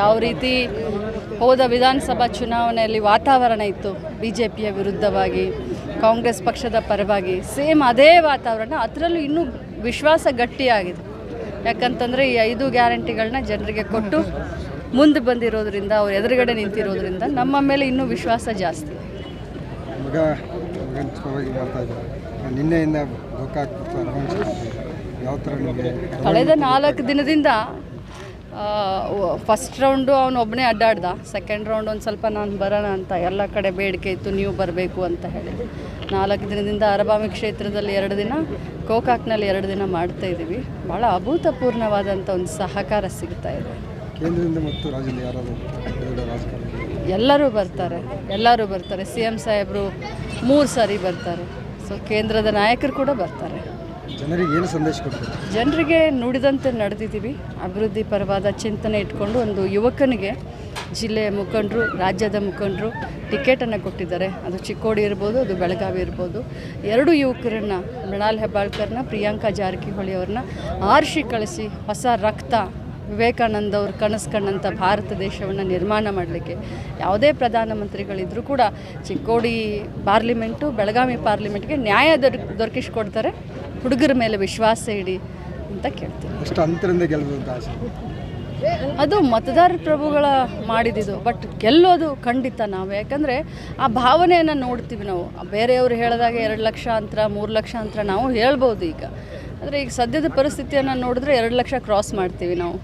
ಯಾವ ರೀತಿ ಹೋದ ವಿಧಾನಸಭಾ ಚುನಾವಣೆಯಲ್ಲಿ ವಾತಾವರಣ ಇತ್ತು ಬಿ ಜೆ ಪಿಯ ವಿರುದ್ಧವಾಗಿ ಕಾಂಗ್ರೆಸ್ ಪಕ್ಷದ ಪರವಾಗಿ ಸೇಮ್ ಅದೇ ವಾತಾವರಣ ಅದರಲ್ಲೂ ಇನ್ನೂ ವಿಶ್ವಾಸ ಗಟ್ಟಿಯಾಗಿದೆ. ಯಾಕಂತಂದರೆ ಈ ಐದು ಗ್ಯಾರಂಟಿಗಳನ್ನ ಜನರಿಗೆ ಕೊಟ್ಟು ಮುಂದೆ ಬಂದಿರೋದ್ರಿಂದ ಅವ್ರು ಎದುರುಗಡೆ ನಿಂತಿರೋದ್ರಿಂದ ನಮ್ಮ ಮೇಲೆ ಇನ್ನೂ ವಿಶ್ವಾಸ ಜಾಸ್ತಿ. ನಿನ್ನೆಯಿಂದ ಯಾವ ಥರ ಕಳೆದ ನಾಲ್ಕು ದಿನದಿಂದ ಫಸ್ಟ್ ರೌಂಡು ಅವನು ಒಬ್ಬನೇ ಅಡ್ಡಾಡ್ದ. ಸೆಕೆಂಡ್ ರೌಂಡ್ ಒಂದು ಸ್ವಲ್ಪ ನಾನು ಬರೋಣ ಅಂತ. ಎಲ್ಲ ಕಡೆ ಬೇಡಿಕೆ ಇತ್ತು ನೀವು ಬರಬೇಕು ಅಂತ ಹೇಳಿ. ನಾಲ್ಕು ದಿನದಿಂದ ಅರಬಾಮಿ ಕ್ಷೇತ್ರದಲ್ಲಿ ಎರಡು ದಿನ ಕೋಕಾಕ್ನಲ್ಲಿ ಎರಡು ದಿನ ಮಾಡ್ತಾ ಇದ್ದೀವಿ. ಭಾಳ ಅಭೂತಪೂರ್ಣವಾದಂಥ ಒಂದು ಸಹಕಾರ ಸಿಗ್ತಾ ಇದೆ. ಕೇಂದ್ರದಿಂದ ಮತ್ತು ರಾಜ್ಯದಿಂದ ಯಾರಾದರೂ ಎಲ್ಲರೂ ಬರ್ತಾರೆ. ಎಲ್ಲರೂ ಬರ್ತಾರೆ. ಸಿ ಎಂ ಸಾಹೇಬರು ಮೂರು ಸಾರಿ ಬರ್ತಾರೆ. ಸೊ ಕೇಂದ್ರದ ನಾಯಕರು ಕೂಡ ಬರ್ತಾರೆ. ಜನರಿಗೆ ಏನು ಸಂದೇಶ ಕೊಡ್ತಾರೆ? ಜನರಿಗೆ ನುಡಿದಂತೆ ನಡೆದಿದ್ದೀವಿ. ಅಭಿವೃದ್ಧಿ ಪರವಾದ ಚಿಂತನೆ ಇಟ್ಕೊಂಡು ಒಂದು ಯುವಕನಿಗೆ ಜಿಲ್ಲೆಯ ಮುಖಂಡರು, ರಾಜ್ಯದ ಮುಖಂಡರು ಟಿಕೆಟನ್ನು ಕೊಟ್ಟಿದ್ದಾರೆ. ಅದು ಚಿಕ್ಕೋಡಿ ಇರ್ಬೋದು, ಅದು ಬೆಳಗಾವಿ ಇರ್ಬೋದು. ಎರಡು ಯುವಕರನ್ನು, ಮೃಣಾಲ್ ಹೆಬ್ಬಾಳ್ಕರ್ನ, ಪ್ರಿಯಾಂಕಾ ಜಾರಕಿಹೊಳಿ ಅವ್ರನ್ನ ಆರಿಸಿ ಕಳಿಸಿ ಹೊಸ ರಕ್ತ ವಿವೇಕಾನಂದ ಅವರು ಕನಸು ಕಂಡಂಥ ಭಾರತ ದೇಶವನ್ನು ನಿರ್ಮಾಣ ಮಾಡಲಿಕ್ಕೆ ಯಾವುದೇ ಪ್ರಧಾನಮಂತ್ರಿಗಳಿದ್ದರೂ ಕೂಡ ಚಿಕ್ಕೋಡಿ ಪಾರ್ಲಿಮೆಂಟು, ಬೆಳಗಾವಿ ಪಾರ್ಲಿಮೆಂಟ್ಗೆ ನ್ಯಾಯ ದೊರ್ ದೊರಕಿಸ್ಕೊಡ್ತಾರೆ ಹುಡುಗರ ಮೇಲೆ ವಿಶ್ವಾಸ ಇಡಿ ಅಂತ ಕೇಳ್ತೀನಿ. ಅಂತರಿಂದ ಆಸೆ. ಅದು ಮತದಾರ ಪ್ರಭುಗಳ ಮಾಡಿದಿದು ಬಟ್ ಗೆಲ್ಲೋದು ಖಂಡಿತ ನಾವು. ಯಾಕಂದರೆ ಆ ಭಾವನೆಯನ್ನು ನೋಡ್ತೀವಿ ನಾವು. ಬೇರೆಯವರು ಹೇಳಿದಾಗ ಎರಡು ಲಕ್ಷ ಅಂತರ ಮೂರು ಲಕ್ಷ ಅಂತರ ನಾವು ಹೇಳ್ಬೋದು ಈಗ. ಆದರೆ ಈಗ ಸದ್ಯದ ಪರಿಸ್ಥಿತಿಯನ್ನು ನೋಡಿದ್ರೆ ಎರಡು ಲಕ್ಷ ಕ್ರಾಸ್ ಮಾಡ್ತೀವಿ ನಾವು.